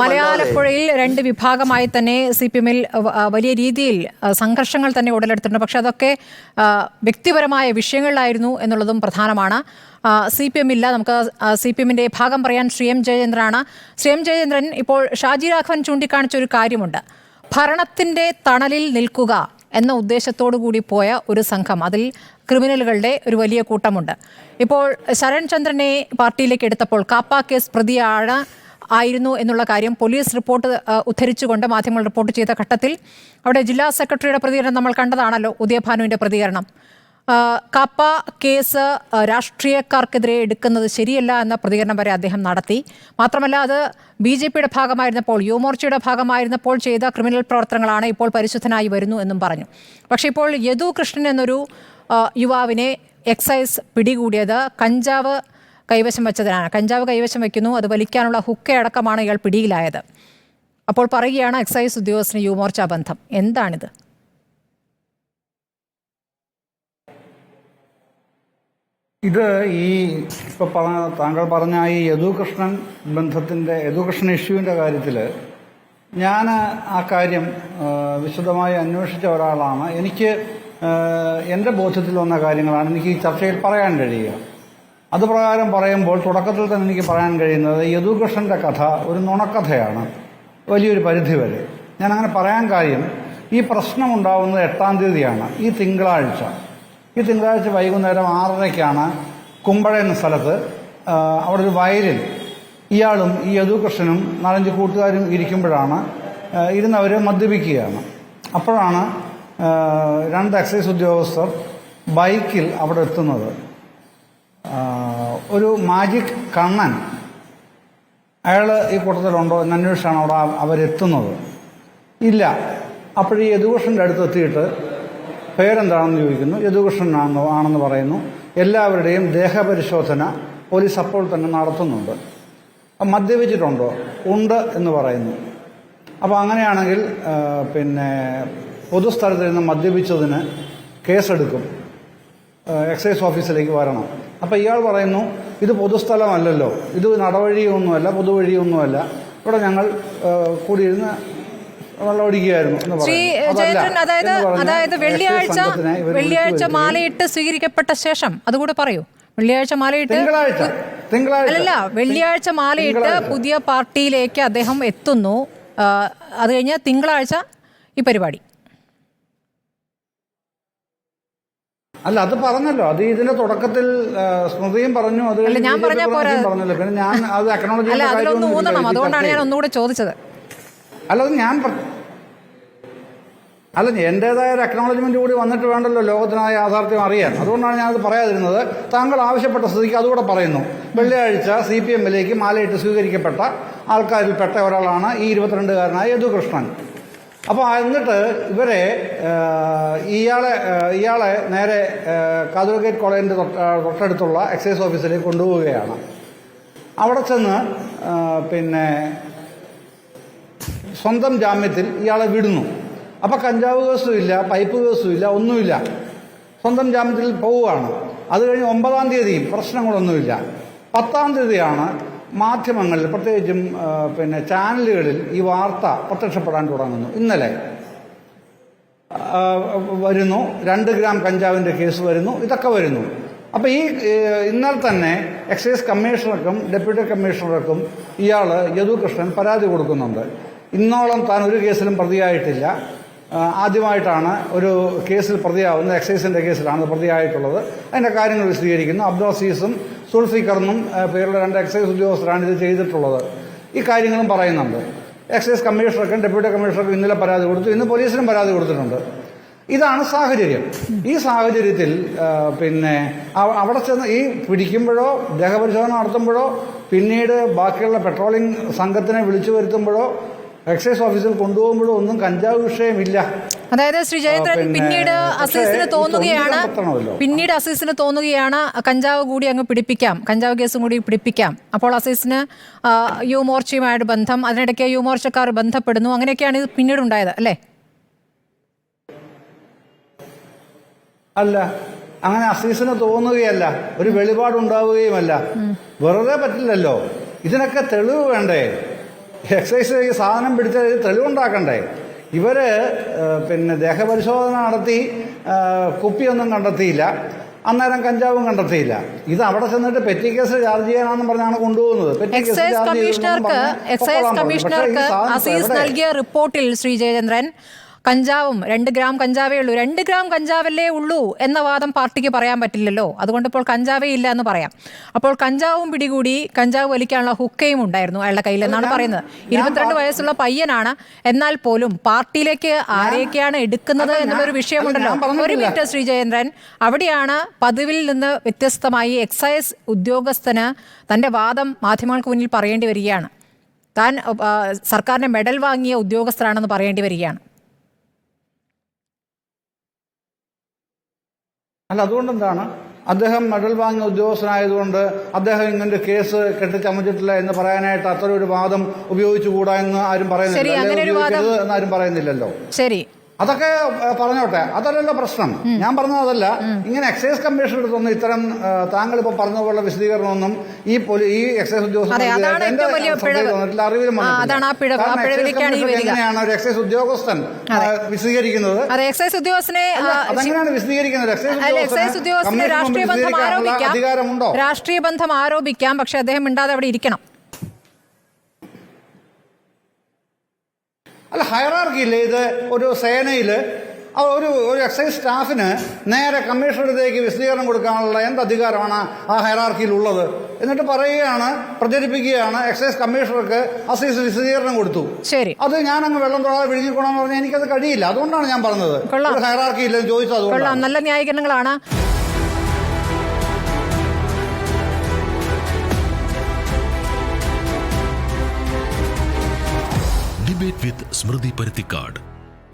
മലയാലപ്പുഴയിൽ രണ്ട് വിഭാഗമായി തന്നെ C P എമ്മിൽ വലിയ രീതിയിൽ സംഘർഷങ്ങൾ തന്നെ ഉടലെടുത്തിട്ടുണ്ട്. പക്ഷെ അതൊക്കെ വ്യക്തിപരമായ വിഷയങ്ങളിലായിരുന്നു എന്നുള്ളതും പ്രധാനമാണ്. സി പി എം ഇല്ല. നമുക്ക് സി പി എമ്മിന്റെ ഭാഗം പറയാൻ ശ്രീ എം ജയചന്ദ്രനാണ്. ശ്രീ എം ജയചന്ദ്രൻ ഇപ്പോൾ ഷാജി രാഘവൻ ചൂണ്ടിക്കാണിച്ച ഒരു കാര്യമുണ്ട്. ഭരണത്തിന്റെ തണലിൽ നിൽക്കുക എന്ന ഉദ്ദേശത്തോടു കൂടി പോയ ഒരു സംഘം. അതിൽ ക്രിമിനലുകളുടെ ഒരു വലിയ കൂട്ടമുണ്ട്. ഇപ്പോൾ ശരൺ ചന്ദ്രനെ പാർട്ടിയിലേക്ക് എടുത്തപ്പോൾ കാപ്പ കേസ് പ്രതിയാണ് ആയിരുന്നു എന്നുള്ള കാര്യം പോലീസ് റിപ്പോർട്ട് ഉദ്ധരിച്ചുകൊണ്ട് മാധ്യമങ്ങൾ റിപ്പോർട്ട് ചെയ്ത ഘട്ടത്തിൽ അവിടെ ജില്ലാ സെക്രട്ടറിയുടെ പ്രതികരണം നമ്മൾ കണ്ടതാണല്ലോ ഉദയഭാനുവിന്റെ പ്രതികരണം. കപ്പ കേസ് രാഷ്ട്രീയക്കാർക്കെതിരെ എടുക്കുന്നത് ശരിയല്ല എന്ന പ്രതികരണം വരെ അദ്ദേഹം നടത്തി. മാത്രമല്ല അത് ബി ജെ പിയുടെ ഭാഗമായിരുന്നപ്പോൾ യുവമോർച്ചയുടെ ഭാഗമായിരുന്നപ്പോൾ ചെയ്ത ക്രിമിനൽ പ്രവർത്തനങ്ങളാണ് ഇപ്പോൾ പരിശുദ്ധനായി വരുന്നു എന്നും പറഞ്ഞു. പക്ഷേ ഇപ്പോൾ യദു കൃഷ്ണൻ എന്നൊരു യുവാവിനെ എക്സൈസ് പിടികൂടിയത് കഞ്ചാവ് കൈവശം വെച്ചതിനാണ്. കഞ്ചാവ് കൈവശം വയ്ക്കുന്നു. അത് വലിക്കാനുള്ള ഹുക്കയടക്കമാണ് ഇയാൾ പിടിയിലായത്. അപ്പോൾ പറയുകയാണ് എക്സൈസ് ഉദ്യോഗസ്ഥന് യുവമോർച്ച ബന്ധം. എന്താണിത്? ഇത് ഈ ഇപ്പൊ പറഞ്ഞ താങ്കൾ പറഞ്ഞ ഈ യദുകൃഷ്ണൻ ബന്ധത്തിന്റെ യദുകൃഷ്ണൻ ഇഷ്യൂവിന്റെ കാര്യത്തിൽ ഞാൻ ആ കാര്യം വിശദമായി അന്വേഷിച്ച ഒരാളാണ്. എനിക്ക് എന്റെ ബോധ്യത്തിൽ വന്ന കാര്യങ്ങളാണ്. എനിക്ക് ഈ ചർച്ചയിൽ പറയാൻ കഴിയുക. അത് പ്രകാരം പറയുമ്പോൾ തുടക്കത്തിൽ തന്നെ എനിക്ക് പറയാൻ കഴിയുന്നത് യദുകൃഷ്ണന്റെ കഥ ഒരു നുണക്കഥയാണ്. വലിയൊരു പരിധിവരെ അങ്ങനെ പറയാൻ കാര്യം ഈ പ്രശ്നമുണ്ടാവുന്നത് എട്ടാം തീയതിയാണ് ഈ തിങ്കളാഴ്ച. ഈ തിങ്കളാഴ്ച വൈകുന്നേരം ആറരയ്ക്കാണ് കുമ്പഴ എന്ന സ്ഥലത്ത് അവിടെ ഒരു വയലിൽ ഇയാളും ഈ യദുകൃഷ്ണനും നാലഞ്ച് കൂട്ടുകാരും ഇരിക്കുമ്പോഴാണ് ഇരുന്നവർ മദ്യപിക്കുകയാണ്. അപ്പോഴാണ് രണ്ട് എക്സൈസ് ഉദ്യോഗസ്ഥർ ബൈക്കിൽ അവിടെ എത്തുന്നത്. ഒരു മാജിക് കണ്ണൻ അയാൾ ഈ കൂട്ടത്തിലുണ്ടോ എന്ന് അന്വേഷിച്ചാണ് അവിടെ അവരെത്തുന്നത്. ഇല്ല. അപ്പോഴീ യദുകൃഷ്ണന്റെ അടുത്ത് എത്തിയിട്ട് പേരെന്താണെന്ന് ചോദിക്കുന്നു. യദുകൃഷ്ണനാണെന്ന് ആണെന്ന് പറയുന്നു. എല്ലാവരുടെയും ദേഹപരിശോധന പോലീസ് അപ്പോൾ തന്നെ നടത്തുന്നുണ്ട്. മദ്യപിച്ചിട്ടുണ്ടോ? ഉണ്ട് എന്ന് പറയുന്നു. അപ്പോൾ അങ്ങനെയാണെങ്കിൽ പിന്നെ പൊതുസ്ഥലത്ത് നിന്ന് മദ്യപിച്ചതിന് കേസെടുക്കും. എക്സൈസ് ഓഫീസിലേക്ക് വരണം. അപ്പോൾ ഇയാൾ പറയുന്നു ഇത് പൊതുസ്ഥലമല്ലല്ലോ. ഇത് നടവഴിയൊന്നുമല്ല പൊതുവഴിയൊന്നുമല്ല. ഇവിടെ ഞങ്ങൾ കൂടിയിരുന്ന് ശ്രീ ജയചന്ദ്രൻ അതായത് അതായത് വെള്ളിയാഴ്ച വെള്ളിയാഴ്ച മാലയിട്ട് സ്വീകരിക്കപ്പെട്ട ശേഷം അതുകൂടെ പറയൂ. വെള്ളിയാഴ്ച മാലയിട്ട് അല്ലല്ല വെള്ളിയാഴ്ച മാലയിട്ട് പുതിയ പാർട്ടിയിലേക്ക് അദ്ദേഹം എത്തുന്നു. അത് കഴിഞ്ഞ് തിങ്കളാഴ്ച ഈ പരിപാടി. അല്ല അത് പറഞ്ഞല്ലോ. അത് ഇതിന്റെ തുടക്കത്തിൽ സ്മൃതിയും പറഞ്ഞു അത് ഞാൻ. പറഞ്ഞല്ലോ. പിന്നെ ഞാൻ അത് ഊന്നണം. അതുകൊണ്ടാണ് ഞാൻ ഒന്നുകൂടെ ചോദിച്ചത്. അല്ല അത് ഞാൻ അല്ല എന്റേതായ ഒരു അക്നോളജ്മെന്റ് കൂടി വന്നിട്ട് വേണ്ടല്ലോ ലോകത്തിനായ യാഥാർത്ഥ്യം അറിയാൻ. അതുകൊണ്ടാണ് ഞാനത് പറയാതിരുന്നത്. താങ്കൾ ആവശ്യപ്പെട്ട സ്ഥിതിക്ക് അതുകൂടെ പറയുന്നു. വെള്ളിയാഴ്ച സി പി എമ്മിലേക്ക് മാലയിട്ട് സ്വീകരിക്കപ്പെട്ട ആൾക്കാരിൽപ്പെട്ട ഒരാളാണ് ഈ ഇരുപത്തിരണ്ടുകാരനായ യദുകൃഷ്ണൻ. അപ്പോൾ എന്നിട്ട് ഇവരെ ഇയാളെ ഇയാളെ നേരെ കാതൂർഗേറ്റ് കോളേജിന്റെ തൊട്ടടുത്തുള്ള എക്സൈസ് ഓഫീസിലേക്ക് കൊണ്ടുപോവുകയാണ്. അവിടെ ചെന്ന് പിന്നെ സ്വന്തം ജാമ്യത്തിൽ ഇയാളെ വിടുന്നു. അപ്പോൾ കഞ്ചാവ് കേസും ഇല്ല പൈപ്പ് കേസും ഇല്ല ഒന്നുമില്ല. സ്വന്തം ജാമ്യത്തിൽ പോവുകയാണ്. അത് കഴിഞ്ഞ് ഒമ്പതാം തീയതിയും പ്രശ്നങ്ങളൊന്നുമില്ല. പത്താം തീയതിയാണ് മാധ്യമങ്ങളിൽ പ്രത്യേകിച്ചും പിന്നെ ചാനലുകളിൽ ഈ വാർത്ത പ്രത്യക്ഷപ്പെടാൻ തുടങ്ങുന്നു. ഇന്നലെ വരുന്നു. രണ്ട് ഗ്രാം കഞ്ചാവിന്റെ കേസ് വരുന്നു. ഇതൊക്കെ വരുന്നു. അപ്പോൾ ഈ ഇന്നലെ തന്നെ എക്സൈസ് കമ്മീഷണർക്കും ഡെപ്യൂട്ടി കമ്മീഷണർക്കും ഇയാൾ യദുകൃഷ്ണൻ പരാതി കൊടുക്കുന്നുണ്ട്. ഇന്നോളം താൻ ഒരു കേസിലും പ്രതിയായിട്ടില്ല. ആദ്യമായിട്ടാണ് ഒരു കേസിൽ പ്രതിയാവുന്നത് എക്സൈസിന്റെ കേസിലാണ് പ്രതിയായിട്ടുള്ളത്. അതിന്റെ കാര്യങ്ങൾ വിശദീകരിക്കുന്നു. അബ്ദോസീസും സുൾഫിക്കറിനും ആ, പേരുള്ള രണ്ട് എക്സൈസ് ഉദ്യോഗസ്ഥരാണ് ഇത് ചെയ്തിട്ടുള്ളത്. ഈ കാര്യങ്ങളും പറയുന്നുണ്ട്. എക്സൈസ് കമ്മീഷണർക്കും ഡെപ്യൂട്ടി കമ്മീഷണർക്കും ഇന്നലെ പരാതി കൊടുത്തു. ഇന്ന് പോലീസിനും പരാതി കൊടുത്തിട്ടുണ്ട്. ഇതാണ് സാഹചര്യം. ഈ സാഹചര്യത്തിൽ പിന്നെ അവിടെ ചെന്ന് ഈ പിടിക്കുമ്പോഴോ ദേഹപരിശോധന നടത്തുമ്പോഴോ പിന്നീട് ബാക്കിയുള്ള പെട്രോളിംഗ് സംഘത്തിനെ വിളിച്ചു വരുത്തുമ്പോഴോ എക്സൈസ് ഓഫീസിൽ കൊണ്ടുപോകുമ്പോഴോ ഒന്നും കഞ്ചാവ് വിഷയമില്ല. അതായത് ശ്രീ ജയേന്ദ്രൻ പിന്നീട് അസീസിന് തോന്നുകയാണ് പിന്നീട് അസീസിന് തോന്നുകയാണ് കഞ്ചാവ് കൂടി അങ്ങ് പിടിപ്പിക്കാം കഞ്ചാവ് കേസും കൂടി പിടിപ്പിക്കാം. അപ്പോൾ അസീസിന് ആ, യുവമോർച്ചയുമായിട്ട് ബന്ധം അതിനിടയ്ക്ക് യുവമോർച്ചക്കാർ ബന്ധപ്പെടുന്നു. അങ്ങനെയൊക്കെയാണ് ഇത് പിന്നീട് ഉണ്ടായത് അല്ലേ? അല്ല അങ്ങനെ അസീസിന് തോന്നുകയല്ല ഒരു വെളിപാടുണ്ടാവുകയുമല്ല. വെറുതെ പറ്റില്ലല്ലോ. ഇതിനൊക്കെ തെളിവ് വേണ്ടേ? എക്സൈസ് സാധനം പിടിച്ചാൽ തെളിവുണ്ടാക്കണ്ടേ? ഇവർ പിന്നെ ദേഹപരിശോധന നടത്തി കുപ്പിയൊന്നും കണ്ടെത്തിയില്ല. അന്നേരം കഞ്ചാവും കണ്ടെത്തിയില്ല. ഇത് അവിടെ ചെന്നിട്ട് പെറ്റി കേസ് ചാർജ് ചെയ്യാനാണെന്ന് പറഞ്ഞാണ് കൊണ്ടുപോകുന്നത്. എക്സൈസ് കമ്മീഷണർക്ക് എക്സൈസ് കമ്മീഷണർക്ക് അസീസ്? നൽകിയ റിപ്പോർട്ടിൽ ശ്രീ ജയചന്ദ്രൻ കഞ്ചാവും രണ്ട് ഗ്രാം കഞ്ചാവേ ഉള്ളൂ. രണ്ട് ഗ്രാം കഞ്ചാവല്ലേ ഉള്ളൂ എന്ന വാദം പാർട്ടിക്ക് പറയാൻ പറ്റില്ലല്ലോ. അതുകൊണ്ട് ഇപ്പോൾ കഞ്ചാവേ ഇല്ല എന്ന് പറയാം. അപ്പോൾ കഞ്ചാവും പിടികൂടി കഞ്ചാവ് വലിക്കാനുള്ള ഹുക്കയും ഉണ്ടായിരുന്നു അയാളുടെ കയ്യിൽ എന്നാണ് പറയുന്നത്. ഇരുപത്തിരണ്ട് വയസ്സുള്ള പയ്യനാണ്. എന്നാൽ പോലും പാർട്ടിയിലേക്ക് ആരെയൊക്കെയാണ് എടുക്കുന്നത് എന്നുള്ളൊരു വിഷയമുണ്ടല്ലോ. ഒരു. മിനിറ്റ് ശ്രീ ജയേന്ദ്രൻ അവിടെയാണ് പതിവിൽ നിന്ന് വ്യത്യസ്തമായി എക്സൈസ് ഉദ്യോഗസ്ഥന് തന്റെ വാദം മാധ്യമങ്ങൾക്ക് മുന്നിൽ പറയേണ്ടി വരികയാണ്. താൻ സർക്കാരിന്റെ മെഡൽ വാങ്ങിയ ഉദ്യോഗസ്ഥരാണെന്ന് പറയേണ്ടി വരികയാണ്. അല്ല അതുകൊണ്ട് എന്താണ് അദ്ദേഹം മെഡൽ വാങ്ങിയ ഉദ്യോഗസ്ഥനായതുകൊണ്ട് അദ്ദേഹം ഇങ്ങനെ കേസ് കെട്ടിച്ചമച്ചിട്ടില്ല എന്ന് പറയാനായിട്ട് അത്ര ഒരു വാദം ഉപയോഗിച്ചുകൂടാ എന്ന് ആരും പറയുന്നില്ല. എന്ന് ആരും പറയുന്നില്ലല്ലോ. ശരി. അതൊക്കെ പറഞ്ഞോട്ടെ. അതല്ലല്ലോ പ്രശ്നം. ഞാൻ പറഞ്ഞതല്ല. അതല്ല ഇങ്ങനെ എക്സൈസ് കമ്മീഷൻ എടുത്തൊന്നും ഇത്തരം താങ്കൾ ഇപ്പൊ പറഞ്ഞ പോലുള്ള വിശദീകരണമൊന്നും ഈ ഈ എക്സൈസ് ഉദ്യോഗസ്ഥൻ അറിവിലും. എങ്ങനെയാണ് ഒരു എക്സൈസ് ഉദ്യോഗസ്ഥൻ വിശദീകരിക്കുന്നത്? അതെ എക്സൈസ് ഉദ്യോഗസ്ഥനെ അതെങ്ങനെയാണ് വിശദീകരിക്കുന്നത്? എക്സൈസ് ഉദ്യോഗസ്ഥനെ രാഷ്ട്രീയ ബന്ധം ആരോപിക്കാം. അധികാരമുണ്ടോ? രാഷ്ട്രീയ ബന്ധം ആരോപിക്കാം പക്ഷെ അദ്ദേഹം മിണ്ടാതെ അവിടെ ഇരിക്കണം. അല്ല ഹയറാർക്കിയില്ലേ ഇത്? ഒരു സേനയിൽ ഒരു ഒരു എക്സൈസ് സ്റ്റാഫിന് നേരെ കമ്മീഷണറുടേക്ക് വിശദീകരണം കൊടുക്കാനുള്ള എന്ത് അധികാരമാണ് ആ ഹൈറാർക്കിയിൽ ഉള്ളത് എന്നിട്ട് പറയുകയാണ് പ്രചരിപ്പിക്കുകയാണ് എക്സൈസ് കമ്മീഷണർക്ക് അസീസ് വിശദീകരണം കൊടുത്തു. ശരി. അത് ഞാൻ അങ്ങ് വെള്ളം തൊടാതെ വിഴിഞ്ഞിക്കണമെന്ന് പറഞ്ഞാൽ എനിക്കത് കഴിയില്ല. അതുകൊണ്ടാണ് ഞാൻ പറഞ്ഞത്. ഹൈറാർക്കി ഹയറാർക്കി ഇല്ലെന്ന് ചോദിച്ചത് നല്ല ന്യായീകരണങ്ങളാണ്. ഡിബേറ്റ് വിത്ത് സ്മൃതി പരുത്തിക്കാട്